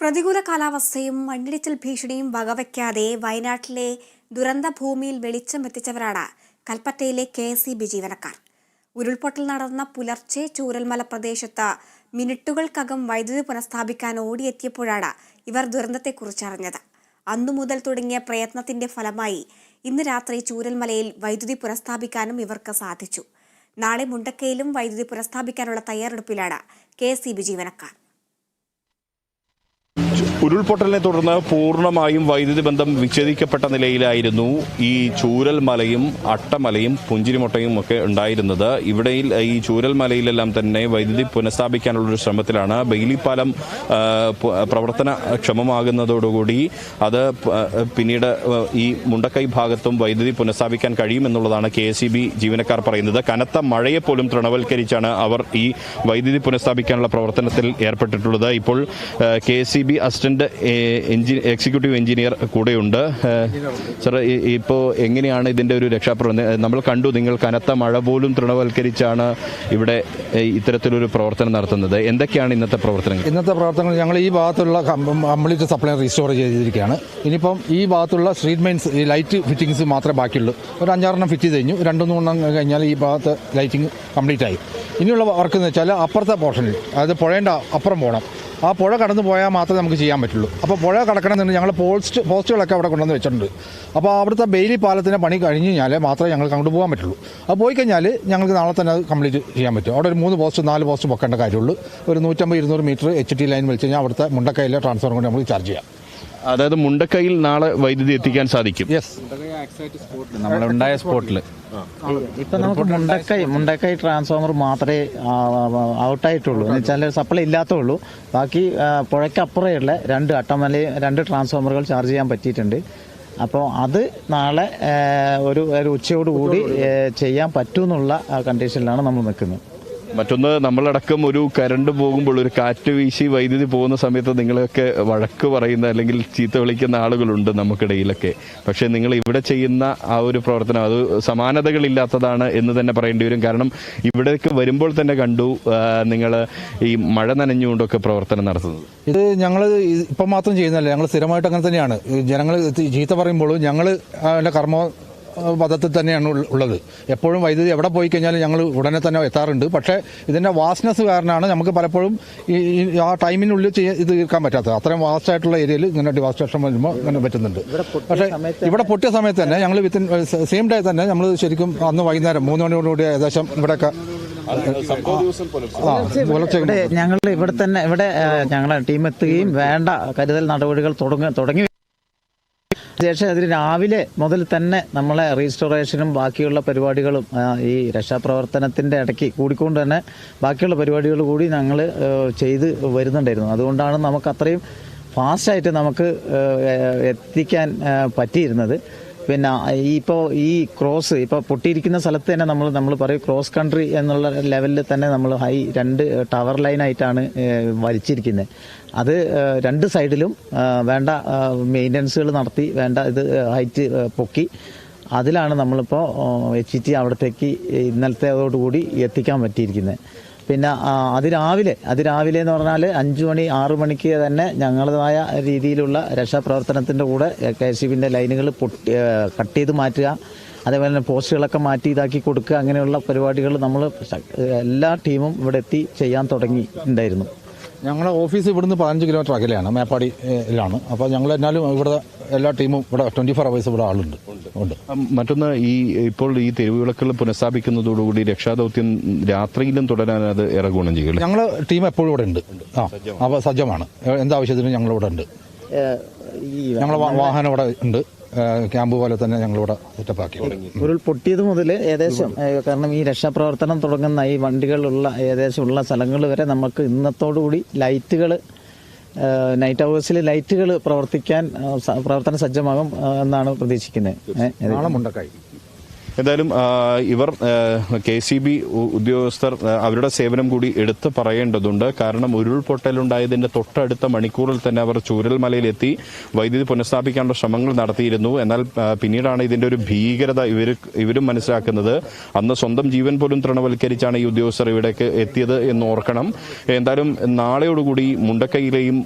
പ്രതികൂല കാലാവസ്ഥയും മണ്ണിടിച്ചിൽ ഭീഷണിയും വകവയ്ക്കാതെ വയനാട്ടിലെ ദുരന്ത ഭൂമിയിൽ വെളിച്ചം എത്തിച്ചവരാണ് കൽപ്പറ്റയിലെ കെ എസ് ഇ ബി ജീവനക്കാർ. ഉരുൾപൊട്ടൽ നടന്ന പുലർച്ചെ ചൂരൽമല പ്രദേശത്ത് മിനിറ്റുകൾക്കകം വൈദ്യുതി പുനഃസ്ഥാപിക്കാൻ ഓടിയെത്തിയപ്പോഴാണ് ഇവർ ദുരന്തത്തെക്കുറിച്ച് അറിഞ്ഞത്. അന്നു മുതൽ തുടങ്ങിയ പ്രയത്നത്തിന്റെ ഫലമായി ഇന്ന് രാത്രി ചൂരൽമലയിൽ വൈദ്യുതി പുനഃസ്ഥാപിക്കാനും ഇവർക്ക് സാധിച്ചു. നാളെ മുണ്ടക്കയിലും വൈദ്യുതി പുനഃസ്ഥാപിക്കാനുള്ള തയ്യാറെടുപ്പിലാണ് കെ ജീവനക്കാർ. ഉരുൾപൊട്ടലിനെ തുടർന്ന് പൂർണമായും വൈദ്യുതി ബന്ധം വിച്ഛേദിക്കപ്പെട്ട നിലയിലായിരുന്നു ഈ ചൂരൽ മലയും അട്ടമലയും പുഞ്ചിരിമുട്ടയും ഒക്കെ ഉണ്ടായിരുന്നത്. ഇവിടെ ഈ ചൂരൽ മലയിലെല്ലാം തന്നെ വൈദ്യുതി പുനഃസ്ഥാപിക്കാനുള്ള ഒരു ശ്രമത്തിലാണ് ബെയിലിപ്പാലം പ്രവർത്തന ക്ഷമമാകുന്നതോടുകൂടി അത് പിന്നീട് ഈ മുണ്ടക്കൈ ഭാഗത്തും വൈദ്യുതി പുനഃസ്ഥാപിക്കാൻ കഴിയുമെന്നുള്ളതാണ് കെ എസ് ജീവനക്കാർ പറയുന്നത്. കനത്ത മഴയെ പോലും തൃണവൽക്കരിച്ചാണ് അവർ ഈ വൈദ്യുതി പുനഃസ്ഥാപിക്കാനുള്ള പ്രവർത്തനത്തിൽ ഏർപ്പെട്ടിട്ടുള്ളത്. ഇപ്പോൾ K S C B assistant executive engineer കൂടെയുണ്ട്. സർ ഇപ്പോൾ എങ്ങനെയാണ് ഇതിന്റെ ഒരു രക്ഷാപ്രവർത്തനം? നമ്മൾ കണ്ടു നിങ്ങൾ കനത്ത മഴ പോലും തൃണവൽക്കരിച്ചാണ് ഇവിടെ ഇത്തരത്തിലൊരു പ്രവർത്തനം നടത്തുന്നത്. എന്തൊക്കെയാണ് ഇന്നത്തെ പ്രവർത്തനങ്ങൾ? ഇന്നത്തെ പ്രവർത്തനങ്ങൾ ഞങ്ങൾ ഈ ഭാഗത്തുള്ള കംപ്ലീറ്റ് സപ്ലൈ റീസ്റ്റോർ ചെയ്തിരിക്കുകയാണ്. ഇനിയിപ്പം ഈ ഭാഗത്തുള്ള സ്ട്രീറ്റ് മെയിൻസ് ഈ ലൈറ്റ് ഫിറ്റിങ്സ് മാത്രമേ ബാക്കിയുള്ളൂ. ഒരു അഞ്ചാറെണ്ണം ഫിറ്റ് ചെയ്ത് കഴിഞ്ഞു. രണ്ടു മൂന്നെണ്ണം കഴിഞ്ഞാൽ ഈ ഭാഗത്ത് ലൈറ്റിംഗ് കംപ്ലീറ്റ് ആയി. ഇനിയുള്ള വർക്ക് എന്ന് വെച്ചാൽ അപ്പുറത്തെ പോർഷനിൽ അതായത് പുഴേന്റെ അപ്പുറം പോകണം ആ പുഴ കടന്നു പോയാൽ മാത്രമേ നമുക്ക് ചെയ്യാൻ പറ്റുള്ളൂ. അപ്പോൾ പുഴ കടക്കണമെന്നുണ്ടെങ്കിൽ ഞങ്ങൾ പോസ്റ്റ് പോസ്റ്റുകളൊക്കെ അവിടെ കൊണ്ടുവന്ന് വെച്ചിട്ടുണ്ട്. അപ്പോൾ അവിടുത്തെ ബെയിലി പാലത്തിന്റെ പണി കഴിഞ്ഞ് കഴിഞ്ഞാൽ മാത്രമേ ഞങ്ങൾക്ക് അങ്ങോട്ട് പോകാൻ പറ്റുള്ളൂ. അപ്പോൾ പോയി കഴിഞ്ഞാൽ ഞങ്ങൾക്ക് നാളെ തന്നെ അത് കംപ്ലീറ്റ് ചെയ്യാൻ പറ്റും. അവിടെ ഒരു മൂന്ന് പോസ്റ്റ് നാല് പോസ്റ്റ് വെക്കേണ്ട കാര്യമുള്ളൂ. ഒരു നൂറ്റമ്പത് ഇരുന്നൂറ് മീറ്റർ എച്ച് ടി ലൈൻ വലിച്ച് കഴിഞ്ഞാൽ അവിടുത്തെ മുണ്ടക്കയിലെ ട്രാൻസ്ഫോർമർ കൊണ്ട് നമ്മൾ ചാർജ് ചെയ്യാം. അതായത് മുണ്ടക്കൈയിൽ നാളെ വൈദ്യുതി എത്തിക്കാൻ സാധിക്കും. യെസ് നമ്മളുണ്ടായ സ്പോട്ടിൽ ഇപ്പൊ നമുക്ക് മുണ്ടക്കൈ മുണ്ടക്കൈ ട്രാൻസ്ഫോമർ മാത്രമേ ഔട്ടായിട്ടുള്ളൂ. എന്ന് വെച്ചാൽ സപ്ലൈ ഇല്ലാത്തുള്ളൂ ബാക്കി പുഴയ്ക്കപ്പുറയുള്ള രണ്ട് അട്ടമലയും രണ്ട് ട്രാൻസ്ഫോമറുകൾ ചാർജ് ചെയ്യാൻ പറ്റിയിട്ടുണ്ട്. അപ്പോൾ അത് നാളെ ഒരു ഒരു ഉച്ചയോടുകൂടി ചെയ്യാൻ പറ്റുമെന്നുള്ള കണ്ടീഷനിലാണ് നമ്മൾ നിൽക്കുന്നത്. മറ്റൊന്ന് നമ്മളടക്കം ഒരു കരണ്ട് പോകുമ്പോൾ ഒരു കാറ്റ് വീശി വൈദ്യുതി പോകുന്ന സമയത്ത് നിങ്ങളൊക്കെ വഴക്ക് പറയുന്ന അല്ലെങ്കിൽ ചീത്ത വിളിക്കുന്ന ആളുകളുണ്ട് നമുക്കിടയിലൊക്കെ. പക്ഷേ നിങ്ങൾ ഇവിടെ ചെയ്യുന്ന ആ ഒരു പ്രവർത്തനം അത് സമാനതകളില്ലാത്തതാണ് എന്ന് തന്നെ പറയേണ്ടി വരും. കാരണം ഇവിടേക്ക് വരുമ്പോൾ തന്നെ കണ്ടു നിങ്ങൾ ഈ മഴ നനഞ്ഞുകൊണ്ടൊക്കെ പ്രവർത്തനം നടത്തുന്നത്. ഇത് ഞങ്ങൾ ഇപ്പം മാത്രം ചെയ്യുന്നതല്ല ഞങ്ങൾ സ്ഥിരമായിട്ട് അങ്ങനെ തന്നെയാണ്. ജനങ്ങൾ ചീത്ത പറയുമ്പോഴും ഞങ്ങൾ അതിന്റെ കർമ്മ പദത്തിൽ തന്നെയാണ് ഉള്ളത്. എപ്പോഴും വൈദ്യുതി എവിടെ പോയി കഴിഞ്ഞാലും ഞങ്ങൾ ഉടനെ തന്നെ എത്താറുണ്ട്. പക്ഷേ ഇതിന്റെ വാസ്റ്റ്നെസ് കാരണമാണ് നമുക്ക് പലപ്പോഴും ഈ ആ ടൈമിനുള്ളിൽ ചെയ്യാൻ ഇത് തീർക്കാൻ പറ്റാത്തത്. അത്രയും വാസ്റ്റ് ആയിട്ടുള്ള ഏരിയയിൽ ഇങ്ങനെ ഡിവാസ്റ്റേഷൻ വരുമ്പോൾ ഇങ്ങനെ പറ്റുന്നുണ്ട്. പക്ഷേ ഇവിടെ പൊട്ടിയ സമയത്ത് തന്നെ ഞങ്ങൾ വിത്തിൻ സെയിം ഡേ തന്നെ നമ്മൾ ശരിക്കും അന്ന് വൈകുന്നേരം മൂന്ന് മണിയോടുകൂടി ഏകദേശം ഇവിടെയൊക്കെ ഞങ്ങൾ ഇവിടെ തന്നെ ഇവിടെ ഞങ്ങളുടെ ഞങ്ങളെ ടീം എത്തുകയും വേണ്ട കരുതൽ നടപടികൾ തുടങ്ങി തുടങ്ങി ശേഷം അതിൽ രാവിലെ മുതൽ തന്നെ നമ്മളെ റീസ്റ്റോറേഷനും ബാക്കിയുള്ള പരിപാടികളും ഈ രക്ഷാപ്രവർത്തനത്തിന്റെ ഇടയ്ക്ക് കൂടിക്കൊണ്ട് തന്നെ ബാക്കിയുള്ള പരിപാടികൾ കൂടി ഞങ്ങൾ ചെയ്ത് വരുന്നുണ്ടായിരുന്നു. അതുകൊണ്ടാണ് നമുക്ക് അത്രയും ഫാസ്റ്റായിട്ട് നമുക്ക് എത്തിക്കാൻ പറ്റിയിരുന്നത്. പിന്നെ ഇപ്പോൾ ഈ ക്രോസ് ഇപ്പോൾ പൊട്ടിയിരിക്കുന്ന സ്ഥലത്ത് തന്നെ നമ്മൾ നമ്മൾ പറയും ക്രോസ് കൺട്രി എന്നുള്ള ലെവലിൽ തന്നെ നമ്മൾ ഹൈ രണ്ട് ടവർ ലൈനായിട്ടാണ് വലിച്ചിരിക്കുന്നത് അത് രണ്ട് സൈഡിലും വേണ്ട മെയിന്റനൻസുകൾ നടത്തി വേണ്ട ഇത് ഹൈറ്റ് പൊക്കി. അതിലാണ് നമ്മളിപ്പോൾ എച്ച് ടി അവിടത്തേക്ക് ഇന്നലത്തെ അതോടുകൂടി എത്തിക്കാൻ പറ്റിയിരിക്കുന്നത് പിന്നെ അതിരാവിലെ അതിരാവിലെ എന്ന് പറഞ്ഞാൽ അഞ്ചു മണി ആറു മണിക്ക് തന്നെ ഞങ്ങളുടേതായ രീതിയിലുള്ള രക്ഷാപ്രവർത്തനത്തിന്റെ കൂടെ കെ എസ് ബിന്റെ ലൈനുകൾ പൊട്ടി കട്ട് ചെയ്ത് മാറ്റുക. അതേപോലെ തന്നെ പോസ്റ്റുകളൊക്കെ മാറ്റി ഇതാക്കി കൊടുക്കുക. അങ്ങനെയുള്ള പരിപാടികൾ നമ്മൾ എല്ലാ ടീമും ഇവിടെ എത്തി ചെയ്യാൻ തുടങ്ങിയിട്ടുണ്ടായിരുന്നു. ഞങ്ങളുടെ ഓഫീസ് ഇവിടുന്ന് പതിനഞ്ച് കിലോമീറ്റർ അകലെയാണ് മേപ്പാടിയിലാണ് അപ്പോൾ ഞങ്ങൾ എന്നാലും ഇവിടെ എല്ലാ ടീമും ഇവിടെ ട്വന്റി ഫോർ അവേഴ്സ് ഇവിടെ ആളുണ്ട്. ഉണ്ട്. മറ്റൊന്ന് ഈ ഇപ്പോൾ ഈ തെരുവുകളൊക്കെ പുനഃസ്ഥാപിക്കുന്നതോടുകൂടി രക്ഷാദൗത്യം രാത്രിയിലും തുടരാൻ അത് ഏറെ ഗുണം ചെയ്യും ഞങ്ങൾ ടീം എപ്പോഴും ഇവിടെ ഉണ്ട്. ആ അപ്പോൾ സജ്ജമാണ്. എന്താവശ്യത്തിനും ഞങ്ങളിവിടെ ഉണ്ട്. ഞങ്ങളെ വാഹനം ഇവിടെ ഉണ്ട്. ക്യാമ്പ് പോലെ തന്നെ ഞങ്ങളിവിടെ സെറ്റപ്പാക്കി. തുടങ്ങി ഉരുൾ പൊട്ടിയത് മുതൽ ഏകദേശം കാരണം ഈ രക്ഷാപ്രവർത്തനം തുടങ്ങുന്ന ഈ വണ്ടികളുള്ള ഏകദേശം ഉള്ള സ്ഥലങ്ങൾ വരെ നമുക്ക് ഇന്നത്തോടുകൂടി ലൈറ്റുകൾ നൈറ്റ് അവേഴ്സിൽ ലൈറ്റുകൾ പ്രവർത്തിക്കാൻ പ്രവർത്തന സജ്ജമാകും എന്നാണ് പ്രതീക്ഷിക്കുന്നത്. മുണ്ടക്കായി. എന്തായാലും ഇവർ കെ സി ബി ഉദ്യോഗസ്ഥർ അവരുടെ സേവനം കൂടി എടുത്തു പറയേണ്ടതുണ്ട്. കാരണം ഉരുൾപൊട്ടലുണ്ടായതിന്റെ തൊട്ടടുത്ത മണിക്കൂറിൽ തന്നെ അവർ ചൂരൽമലയിലെത്തി വൈദ്യുതി പുനഃസ്ഥാപിക്കാനുള്ള ശ്രമങ്ങൾ നടത്തിയിരുന്നു. എന്നാൽ പിന്നീടാണ് ഇതിന്റെ ഒരു ഭീകരത ഇവർ ഇവരും മനസ്സിലാക്കുന്നത്. അന്ന് സ്വന്തം ജീവൻ പോലും തൃണവൽക്കരിച്ചാണ് ഈ ഉദ്യോഗസ്ഥർ ഇവിടേക്ക് എത്തിയത് എന്ന് ഓർക്കണം. എന്തായാലും നാളെയോടുകൂടി മുണ്ടക്കൈയിലെയും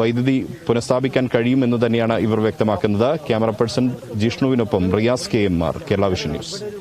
വൈദ്യുതി പുനഃസ്ഥാപിക്കാൻ കഴിയുമെന്ന് തന്നെയാണ് ഇവർ വ്യക്തമാക്കുന്നത്. Camera person ജിഷ്ണുവിനൊപ്പം Riyas K M R Kerala vision news. ഇവിടെ ഒരു